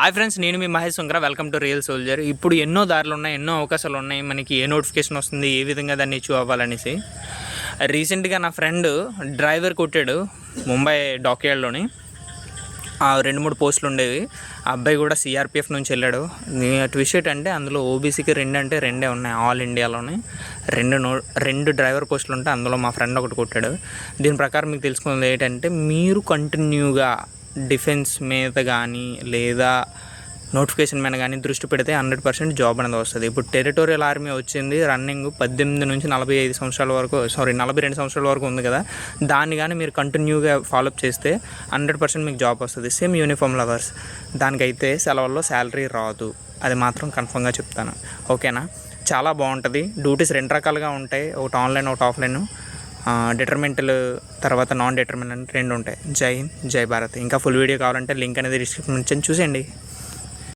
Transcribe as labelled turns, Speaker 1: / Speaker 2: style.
Speaker 1: Hi friends నేను మీ Mahesh Sungra welcome to real soldier. ఇప్పుడు ఎన్నో దారులు ఉన్నాయి ఎన్నో అవకాశాలు ఉన్నాయి. మనకి ఏ నోటిఫికేషన్ వస్తుంది ఏ విధంగా దాన్ని ఇచ్చి అవ్వాలనేసి. రీసెంట్గా నా ఫ్రెండ్ డ్రైవర్ కొట్టాడు ముంబై డాక్యార్డ్లోని. ఆ రెండు మూడు పోస్టులు ఉండేవి. ఆ అబ్బాయి కూడా సిఆర్పిఎఫ్ నుంచి వెళ్ళాడు. ట్విస్ట్ అంటే అందులో ఓబీసీకి రెండు అంటే రెండే ఉన్నాయి ఆల్ ఇండియాలోనే. రెండు నో రెండు డ్రైవర్ పోస్టులు ఉంటే అందులో మా ఫ్రెండ్ ఒకటి కొట్టాడు. దీని ప్రకారం మీకు తెలుసుకున్నది ఏంటంటే మీరు కంటిన్యూగా డిఫెన్స్ మీద కానీ లేదా నోటిఫికేషన్ మీద కానీ దృష్టి పెడితే హండ్రెడ్ పర్సెంట్ జాబ్ అనేది వస్తుంది. ఇప్పుడు టెరిటోరియల్ ఆర్మీ వచ్చింది రన్నింగ్ పద్దెనిమిది నుంచి నలభై ఐదు సంవత్సరాల వరకు సారీ నలభై రెండు సంవత్సరాల వరకు ఉంది కదా. దాన్ని కానీ మీరు కంటిన్యూగా ఫాలోఅప్ చేస్తే హండ్రెడ్ పర్సెంట్ మీకు జాబ్ వస్తుంది. Same uniform lovers. దానికైతే సెలవుల్లో శాలరీ రాదు. అది మాత్రం కన్ఫర్మ్గా చెప్తాను. ఓకేనా? చాలా బాగుంటుంది. డ్యూటీస్ రెండు రకాలుగా ఉంటాయి. ఒకటి ఆన్లైన్ ఒకటి ఆఫ్లైన్. డిటర్మెంటల్ తర్వాత నాన్ డిటర్మినెంట్ రెండు ఉంటాయి. జై హింద్ జై భారత్. ఇంకా ఫుల్ వీడియో కావాలంటే లింక్ అనేది డిస్క్రిప్షన్ నుంచి చూసేయండి.